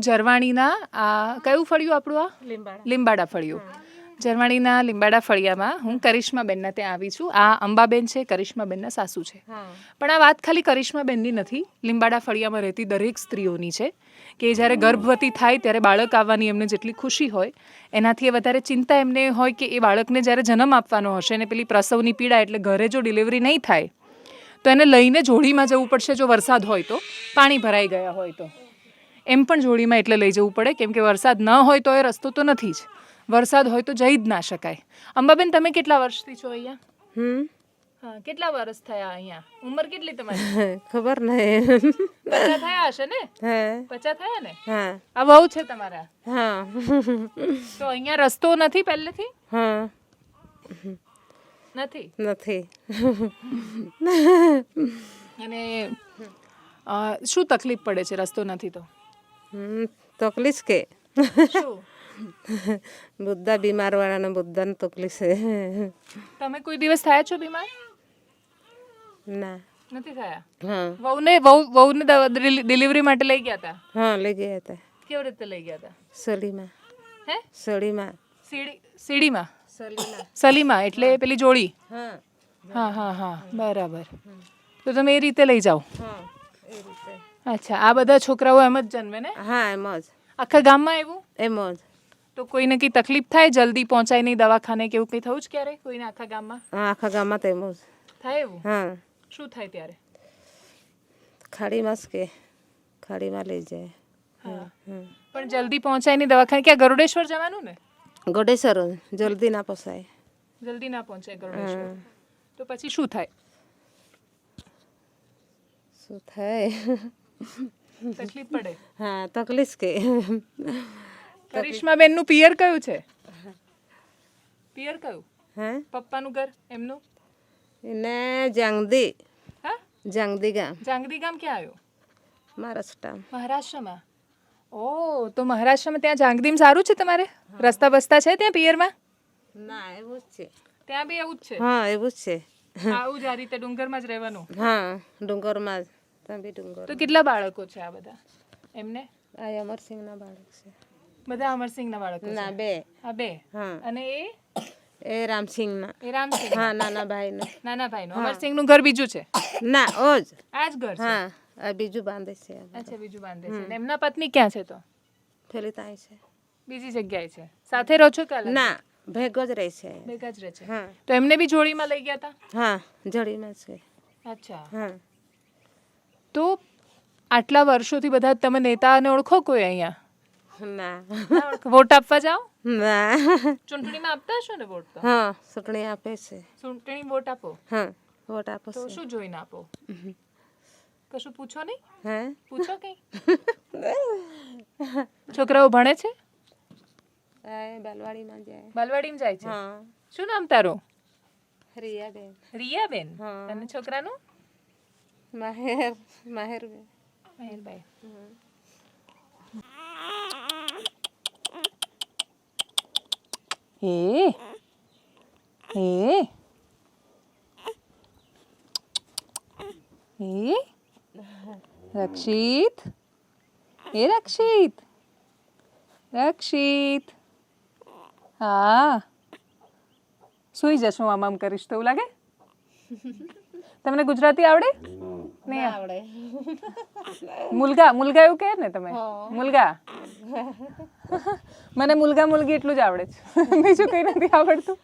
જરવાણીના આ કયું ફળિયું આપણું આ? લીંબાડા. લીંબાડા ફળિયું. જરવાણીના લીંબાડા ફળિયામાં હું કરિશ્માબેનના ત્યાં આવી છું. આ અંબાબેન છે કરિશ્માબેનના સાસુ છે. પણ આ વાત ખાલી કરિશ્માબેનની નથી. લીંબાડા ફળિયામાં રહેતી દરેક સ્ત્રીઓની છે કે જ્યારે ગર્ભવતી થાય ત્યારે બાળક આવવાની એમને જેટલી ખુશી હોય એનાથી વધારે ચિંતા એમને હોય કે એ બાળકને જ્યારે જન્મ આપવાનો હશે ને પેલી પ્રસવની પીડા એટલે ઘરે જો ડિલિવરી નહીં થાય તો એને લઈને જોડીમાં જવું પડશે જો વરસાદ હોય તો. પાણી ભરાઈ ગયા હોય તો. એમ પણ જોડીમાં એટલે લઈ જવું પડે કેમ કે વરસાદ ન હોય તો એ રસ્તો તો નથી જ. વરસાદ હોય તો જઈ જ ના શકાય. અંબાબેન તમે કેટલા વર્ષથી છો અહીંયા? હમ? હા કેટલા વર્ષ થયા અહીંયા? ઉંમર કેટલી તમારી? ખબર નહીં. પચાસ થયા હશે ને? હે. પચાસ થયા ને? હા. આ વહુ છે તમારા? હા. તો અહીંયા રસ્તો નથી પહેલેથી? હા. નથી? નથી. અને શું તકલીફ પડે છે રસ્તો નથી તો? તકલીફ કે? બધા બીમાર વાળાને બધાને તકલીફ છે. તમે કોઈ દિવસ થયા છો બીમાર? ના. નથી થયા? હા. વહુને વહુ વહુને ડિલિવરી માટે લઈ ગયા હતા હા લઈ ગયા હતા કેવી રીતે લઈ ગયા હતા સલીમાં હે? સલીમા સીડી સીડીમાં? સલીમા સલીમા એટલે પેલી જોડી? હા. હા હા હા બરાબર. તો તમે એ રીતે લઈ જાઓ. હા એ રીતે. અચ્છા આ બધા છોકરાઓ એમ જ જન્મે ને? હા એમ જ. આખા ગામમાં એવું? એમ જ. તો કોઈને કઈ તકલીફ થાય? જલ્દી પહોંચાય નહીં દવાખાને કે એવું કંઈ થયું જ ક્યારે કોઈને આખા ગામમાં? હા આખા ગામમાં તો એમ જ. થાય એવું? હા. શું થાય ત્યારે? ખાડીમાં જ કે ખાડીમાં લઈ જાય. હા. પણ જલ્દી પહોંચાય નહીં દવાખાને? ક્યાં ગરુડેશ્વર જવાનું ને? ગોડેશ્વર જલ્દી ના પોસાય. જલ્દી ના પહોંચાય ગરુડેશ્વર. તો પછી શું થાય? શું થાય? તકલીફ પડે. હા તકલીફ કે. કરિશ્મા બેનનું પિયર કયું છે? પિયર કયું? હે? પપ્પાનું ઘર એમનું? એને જાંગદી. હા? જાંગદી ગામ. જાંગદી ગામ ક્યાં આવ્યું? મહારાષ્ટ્ર મહારાષ્ટ્રમાં. ઓ તો મહારાષ્ટ્રમાં ત્યાં જાંગદીમ સારું છે તમારે? રસ્તા બસ્તા છે ત્યાં પિયરમાં? ના એવું જ છે. ત્યાં બી એવું જ છે? હા એવું જ છે. આવું જ આ રીતે ડુંગરમાં જ રહેવાનું? હા ડુંગરમાં જ. ત્યાં ડુંગર તો કેટલા બાળકો છે આ બધા? એમને? આ અમરસિંહના બાળક છે. બધા અમરસિંહના બાળકો ના બે. આ બે? હા. અને એ? એ રામસિંહના એ રામસિંહ હા નાના ભાઈના નાના ભાઈનું અમરસિંહનું ઘર બીજું છે? ના ઓજ. આ જ ઘર છે? હા આ બીજું બાંધે છે અચ્છા બીજું બાંધે છે. એમના પત્ની ક્યાં છે તો? ફેલી ત્યાં છે. બીજી જગ્યાએ છે. સાથે રહો છો કે ના ભેગો જ રહે છે. ભેગા જ રહે છે. હા. તો એમને બી જોડીમાં લઈ ગયા હતા હા જોડીમાં છે. અચ્છા. હા. તો આટલા વર્ષોથી બધા તમે નેતાને ઓળખો કોઈ અહીંયા? ના. ના વોટ આપવા જાઓ? ના. ચૂંટણીમાં આપતા છો ને વોટ તો? હા ચૂંટણી આપે છે. ચૂંટણી વોટ આપો? હા વોટ આપો તો શું જોઈને આપો? કશું પૂછો નહીં? હે? પૂછો કઈ? છોકરાઓ ભણે છે? એ બાલવાડીમાં જાય. બાલવાડીમાં જાય છે? હા. શું નામ તારું? રિયાબેન. રિયાબેન? હા. અને છોકરાનું? માહેર માહેરબેન મહેરભાઈ એ એ એ રક્ષિત એ રક્ષિત રક્ષિત હા સુઈ જશું આમ આમ કરીશ તો એવું લાગે તમને ગુજરાતી આવડે? નહીં. આવડે. મુલગા મુલગા એવું કહે ને તમે? મુલગા? મને મુલગા મુલગી એટલું જ આવડે છે. બીજું કંઈ નથી આવડતું.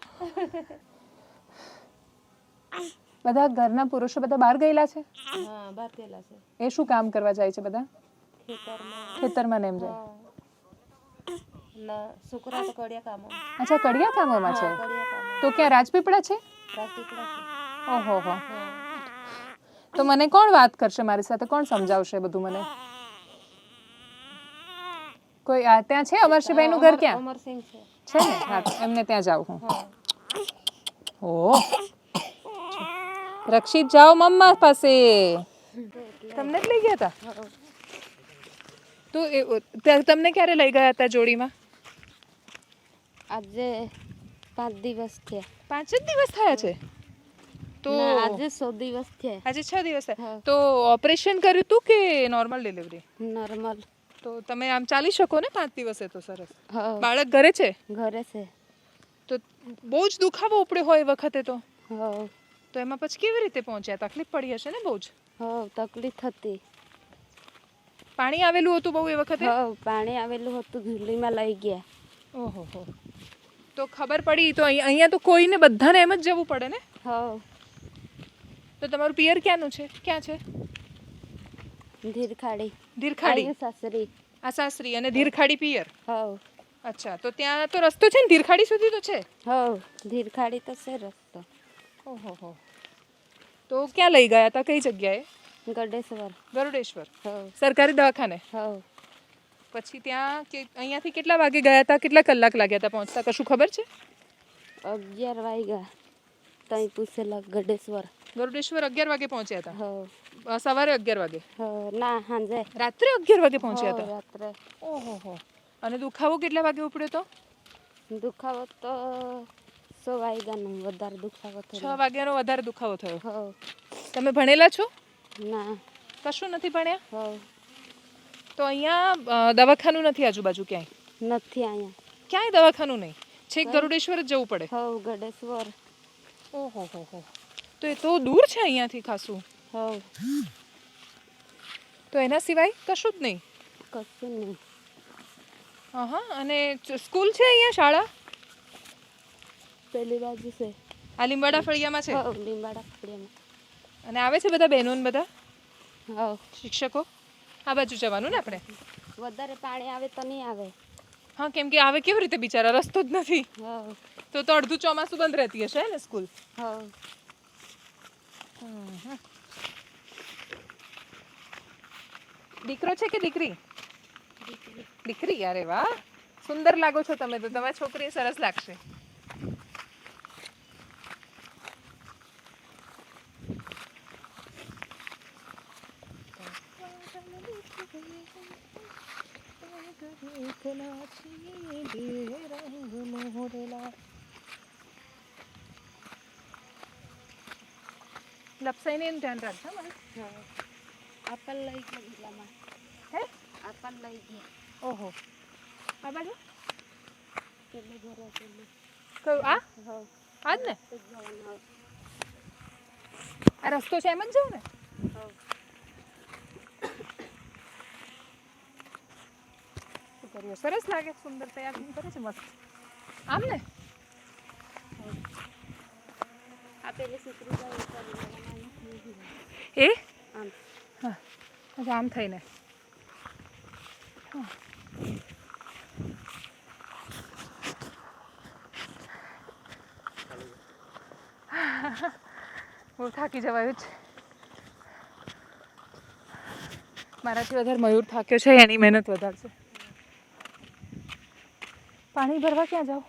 બધા ઘરના પુરુષો બધા બહાર ગયેલા છે? હા બાર ગયેલા છે. એ શું કામ કરવા જાય છે બધા? ખેતરમાં. ને એમ જાય? છોકરા તો કડિયા કામો. અચ્છા કડિયા કામોમાં છે? તો ક્યાં રાજપીપળા છે? રાજપીપળા ઓહો હો. તો મને કોણ વાત કરશે મારી સાથે? કોણ સમજાવશે બધું મને? કોઈ આ ત્યાં છે અમરશીભાઈનું ઘર ક્યાં? અમરસિંહ છે. છે ને? હા એમને ત્યાં જાઉં હું. ઓ. રક્ષિત જાઓ મમ્મા પાસે. તમને જ લઈ ગયા હતા તું તમને ક્યારે લઈ ગયા હતા જોડીમાં? આજે પાંચ દિવસ થયા. પાંચ જ દિવસ થયા છે? તો આજે સો દિવસ થયા આજે છ દિવસ થયા તો ઓપરેશન કર્યું તું કે નોર્મલ ડિલિવરી નોર્મલ તો તમે આમ ચાલી શકો ને પાંચ દિવસે તો સરસ. હા. બાળક ઘરે છે? ઘરે છે. તો બહુ જ દુખાવો ઉપડ્યો હોય વખતે તો. તો એમાં પછી કેવી રીતે પહોંચ્યા? તકલીફ પડી હશે ને બહુ જ? તકલીફ હતી. પાણી આવેલું હતું બહુ એ વખતે? હા પાણી આવેલું હતું ઘીલીમાં લઈ ગયા. ઓહો તો ખબર પડી તો અહીં- અહીંયા તો કોઈને બધાને એમ જ જવું પડે ને? હા. તો તમારું પિયર ક્યાંનું છે? ક્યાં છે? ધીરખાડી. ધીરખાડી? સાસરી. આ સાસરી અને ધીરખાડી પિયર? હા અચ્છા તો ત્યાં તો રસ્તો છે ને? ધીરખાડી સુધી તો છે? હા ધીરખાડી તો છે રસ્તો. ઓહો હો. તો ક્યાં લઈ ગયા હતા? કઈ જગ્યાએ? ગડેશ્વર ગરુડેશ્વર. હા સરકારી દવાખાને? હા પછી ત્યાં કે અહીંયાથી કેટલા વાગે ગયા હતા? કેટલા કલાક લાગ્યા હતા પહોંચતા? કશું ખબર છે? અગિયાર વાગ્યા. ત્યાં પૂછેલા ગડેશ્વર ગરુડેશ્વર અગિયાર વાગે પહોંચ્યા હતા? અ, સવારે અગિયાર વાગે? હા ના સાંજે. રાત્રે અગિયાર વાગે પહોંચ્યા હતા? રાત્રે. ઓહો હો. અને દુખાવો કેટલા વાગે ઉપડ્યો તો દુખાવો તો સો વાગ્યાનો વધારે દુખાવો છ થયો વાગ્યાનો વધારે દુખાવો થયો? હો. તમે ભણેલા છો? ના. કશું નથી ભણ્યા? હો. તો અહીંયા અ, દવાખાનું નથી આજુબાજુ ક્યાંય? નથી અહીંયા. ક્યાંય દવાખાનું નહીં? છેક ગરુડેશ્વર જ જવું પડે. હો ગડેશ્વર. ઓહો હો હો. તો એ તો દૂર છે અહીંયાથી ખાસું. હવ. તો એના સિવાય કશું જ નહીં? કશું નહીં. હા હા અને સ્કૂલ છે અહીંયા શાળા? પેલી બાજુ છે. આ લીંબાડા ફળિયામાં છે? લીંબાડા ફળિયામાં. અને આવે છે બધા બહેનો ને બધા? હા શિક્ષકો? આ બાજુ જવાનું ને આપણે? વધારે પાણી આવે તો નહીં આવે. હા કેમ કે આવે કેવી રીતે બિચારા? રસ્તો જ નથી. તો તો અડધું ચોમાસું બંધ રહેતી હશે ને સ્કૂલ? હવ. દીકરો છે કે દીકરી? દીકરી. અરે વાહ! સુંદર લાગો છો તમે તો. તમારી છોકરી સરસ લાગશે. લપસાઈને એનું ધ્યાન રાખજો. હવ આપણ લઈ ગયા ગીલામાં હે આપણ લઈ ગયા ઓહો આ બાજુ પેલું ઘરે પેલું કયું આ આ જ ને આ રસ્તો છે એમ જ જવું ને કર્યું સરસ લાગે સુંદર તૈયાર કરે છે મસ્ત આમ ને આ પેલી સુતરી જાય. એ આમ હા અચ્છા આમ થઈને હા. બહુ થાકી જવાયું છે મારાથી વધારે મયુર થાક્યો છે એની મહેનત વધારે છે પાણી ભરવા ક્યાં જાઓ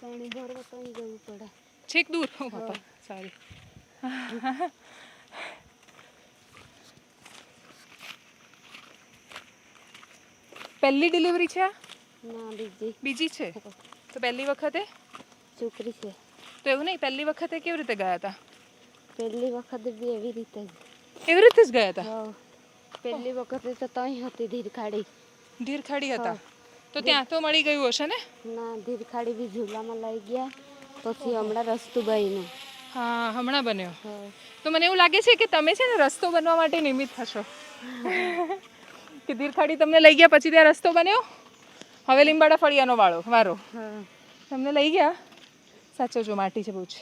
પાણી ભરવા તો અહીં જવું પડે છેક દૂર ઓ બાપા સોરી પહેલી ડિલિવરી છે ના બીજી. બીજી છે? તો પહેલી વખતે? છોકરી છે. તો એવું નહીં પહેલી વખતે કેવી રીતે ગયા હતા પહેલી વખતે બી એવી રીતે એવી રીતે જ ગયા હતા પહેલી વખતે તો તઈ હતી ધીરખાડી. ધીરખાડી હતા. તો ત્યાં તો મળી ગયું હશે ને? ના ધીરખાડી બી ઝૂલામાં લઈ ગયા પછી હમણાં રસ્તો બન્યું. હા હમણાં બન્યો. તો મને એવું લાગે છે કે તમે છે ને રસ્તો બનવા માટે નિમિત્ત થશો કે દીરખાડી તમને લઈ ગયા પછી ત્યાં રસ્તો બન્યો? હવે લીંબાડા ફળિયાનો વાળો વારો. તમને લઈ ગયા? સાચો જો માટી છે બહુ જ.